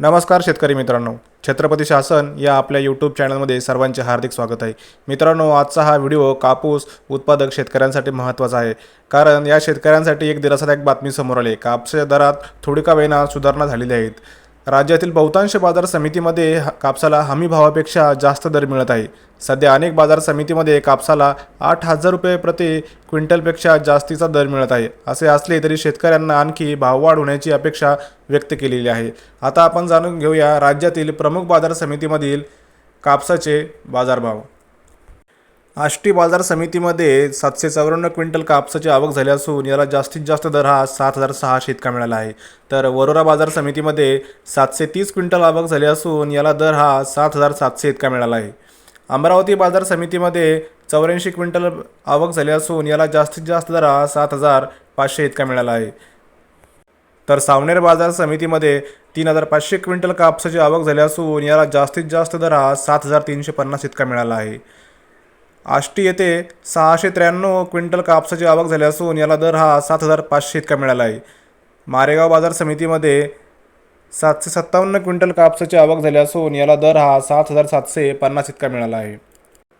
नमस्कार शेतकरी मित्रांनो. छत्रपती शासन या आपल्या यूट्यूब चॅनलमध्ये सर्वांचे हार्दिक स्वागत आहे. मित्रांनो आजचा हा व्हिडिओ कापूस उत्पादक शेतकऱ्यांसाठी महत्त्वाचा आहे. कारण या शेतकऱ्यांसाठी एक दिलासादायक बातमी समोर आली कापसाच्या दरात थोडी का वेळा सुधारणा झालेली आहेत. राज्यातील बहुतांश बाजार समितीमध्ये कापसाला हमी भावापेक्षा जास्त दर मिळत आहे. सध्या अनेक बाजार समितीमध्ये कापसाला आठ हजार रुपये प्रति क्विंटलपेक्षा जास्तीचा दर मिळत आहे. असे असले तरी शेतकऱ्यांना आणखी भाववाढ होण्याची अपेक्षा व्यक्त केलेली आहे. आता आपण जाणून घेऊया राज्यातील प्रमुख बाजार समितीमधील कापसाचे बाजारभाव. आष्टी बाजार समितीमध्ये सातशे चौऱ्याण्णव क्विंटल कापसाची आवक झाली असून याला जास्तीत जास्त दर हा सात हजार सहाशे इतका मिळाला आहे. तर वरोरा बाजार समितीमध्ये सातशे तीस क्विंटल आवक झाली असून याला दर हा सात हजार सातशे इतका मिळाला आहे. अमरावती बाजार समितीमध्ये चौऱ्याऐंशी क्विंटल आवक झाली असून याला जास्तीत जास्त दर हा सात हजार पाचशे इतका मिळाला आहे. तर सावनेर बाजार समितीमध्ये तीन हजार पाचशे क्विंटल कापसाची आवक झाली असून याला जास्तीत जास्त दर हा सात हजार तीनशे पन्नास इतका मिळाला आहे. आष्टी येथे सहाशे त्र्याण्णव क्विंटल कापसाची आवक झाली असून याला दर हा सात हजार पाचशे इतका मिळाला आहे. मारेगाव बाजार समितीमध्ये सातशे सत्तावन्न क्विंटल कापसाची आवक झाली असून याला दर हा सात हजार सातशे पन्नास इतका मिळाला आहे.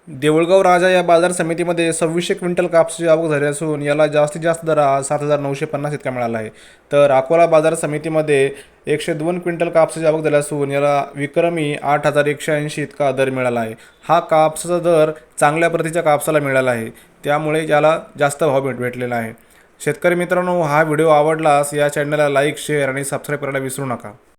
देऊळगाव राजा या बाजार समितीमध्ये सव्वीसशे क्विंटल कापसाची आवक झाली असून याला जास्तीत जास्त दर हा सात हजार नऊशे पन्नास इतका मिळाला आहे. तर अकोला बाजार समितीमध्ये एकशे दोन क्विंटल कापसाची आवक झाली असून याला विक्रमी आठ हजार एकशे ऐंशी इतका दर मिळाला आहे. हा कापसाचा दर चांगल्या प्रतीच्या कापसाला मिळाला आहे. त्यामुळे याला जास्त भाव भेट भेटलेला आहे. शेतकरी मित्रांनो हा व्हिडिओ आवडलास या चॅनलला लाईक शेअर आणि सबस्क्राईब करायला विसरू नका.